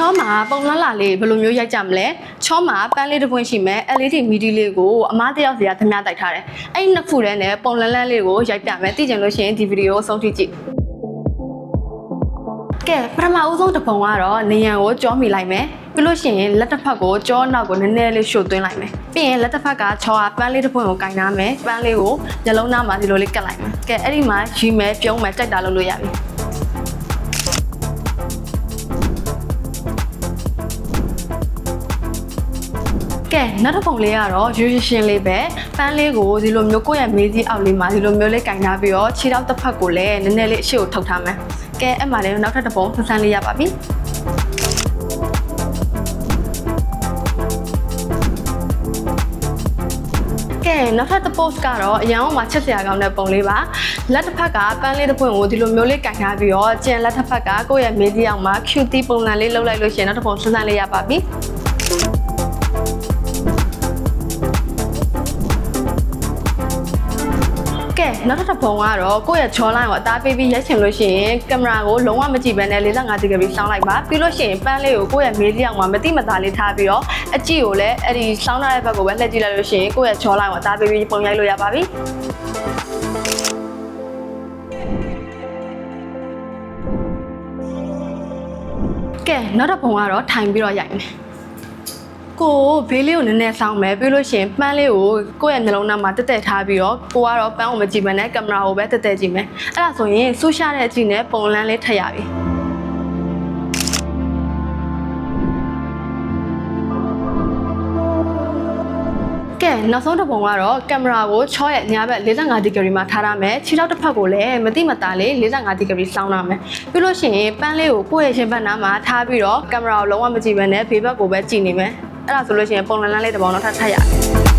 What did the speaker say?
တော့မှာပုံလန်းလာလေးဘယ်လိုမျိုးရိုက်ကြမလဲချောမှာပန်းလေးတစ်ပွင့်ရှိမယ် LED မီဒီလေးကိုအမားတစ်ယောက်စီကသမျှတိုက်ထားတယ်အဲ့ဒီနှစ်ခုတည်းနဲ့ပုံလန်းလန်းလေးကိုရိုက်ပြမယ်သိကြလို့ရှိရင်ဒီဗီဒီယိုကိုအဆုံးထိကြည့်ကဲပထမဦးဆုံးတစ်ပုံကတော့နေရန်ကိုကြောမိလိုက်မယ်ပြီးလို့ရှိရင်လက်တစ်ဖက်ကိုကြောနောက်ကိုနည်းနည်းလေးရှို့သွင်းလိုက်မယ်ပြီးရင်လက်တစ်ဖက်ကချောကပန်းလေးတစ်ပွင့်ကိုကင်ထားမယ်ပန်းလေးကိုညလုံးသားမှာဒီလိုလေးကတ်လိုက်မယ်ကဲအဲ့ဒီမှာရီမယ်ပြုံးမယ်ကြိုက်တာလုပ်လို့ရပြီ ကဲနောက်တစ်ပုံလေးကတော့ရွှေရွှေရှင်းလေးပဲပန်းလေးကိုဒီလိုမျိုးကိုယ့်ရဲ့မေးကြီးအောက်လေးမှာဒီလိုမျိုးလေးကင်ထားပြီးတော့ခြေထောက်တစ်ဖက်ကိုလည်းနည်းနည်းလေးအရှိကိုထုတ်ထားမယ်ကဲအဲ့မှာလည်းနောက်ထပ်တစ်ပုံဆန်းဆန်းလေးရပါပြီကဲနောက်ထပ်တစ် post ကတော့အရန်အောင်မှာချက်စရာကောင်းတဲ့ပုံလေးပါလက်တစ်ဖက်ကပန်းလေးတစ်ပွင့်ကိုဒီလိုမျိုးလေးကင်ထားပြီးတော့ကျန်လက်တစ်ဖက်ကကိုယ့်ရဲ့မေးကြီးအောင်မှာ cutie ပုံစံလေးလုပ်လိုက်လို့ရှိရင်နောက်တစ်ပုံဆန်းဆန်းလေးရပါပြီ ကဲနောက်တစ်ပုံကတော့ကိုယ့်ရဲ့ချောလိုင်းကိုအသားပေးပြီးရိုက်ချင်လို့ရှိရင်ကင်မရာကိုလုံးဝမကြည့်ဘဲနဲ့45ဒီဂရီစောင်းလိုက်ပါပြီးလို့ရှိရင်ပန်းလေးကိုကိုယ့်ရဲ့မေးလေးအောင်မှာမတိမသားလေးထားပြီးတော့အကြည့်ကိုလည်းအဲ့ဒီစောင်းထားတဲ့ဘက်ကိုပဲလှည့်ကြည့်လိုက်လို့ရှိရင်ကိုယ့်ရဲ့ချောလိုင်းကိုအသားပေးပြီးပုံရိုက်လို့ရပါပြီကဲနောက်တစ်ပုံကတော့ထိုင်ပြီးတော့ရိုက်မယ် ကိုဘေးလေးကိုနည်းနည်းဆောင်းမယ်ပြီးလို့ရှိရင်ပန်းလေးကိုကိုယ့်ရဲ့နှလုံးသားမှာတက်တက်ထားပြီးတော့ကိုကတော့ပန်းကိုမကြည့်ဘဲနဲ့ကင်မရာကိုပဲတက်တက်ကြည့်မယ်အဲ့ဒါဆိုရင်ဆူရှာတဲ့အကြည့်နဲ့ပုံလန်းလေးထည့်ရပြီကဲနောက်ဆုံးတစ်ပုံကတော့ကင်မရာကိုချောရဲ့ညာဘက်45ဒီဂရီမှာထားရမယ်ခြေထောက်တစ်ဖက်ကိုလည်းမတိမတာလေး45ဒီဂရီစောင်းရမယ်ပြီးလို့ရှိရင်ပန်းလေးကိုကိုယ့်ရဲ့ရှင်ဘက်နားမှာထားပြီးတော့ကင်မရာကိုလုံးဝမကြည့်ဘဲနဲ့ဘေးဘက်ကိုပဲကြည့်နေမယ် အဲ့ဒါဆိုလို့ရှိရင်ပုံလန်းလန်းလေးတစ်ပုံတော့ထပ်ထပ်ရတယ်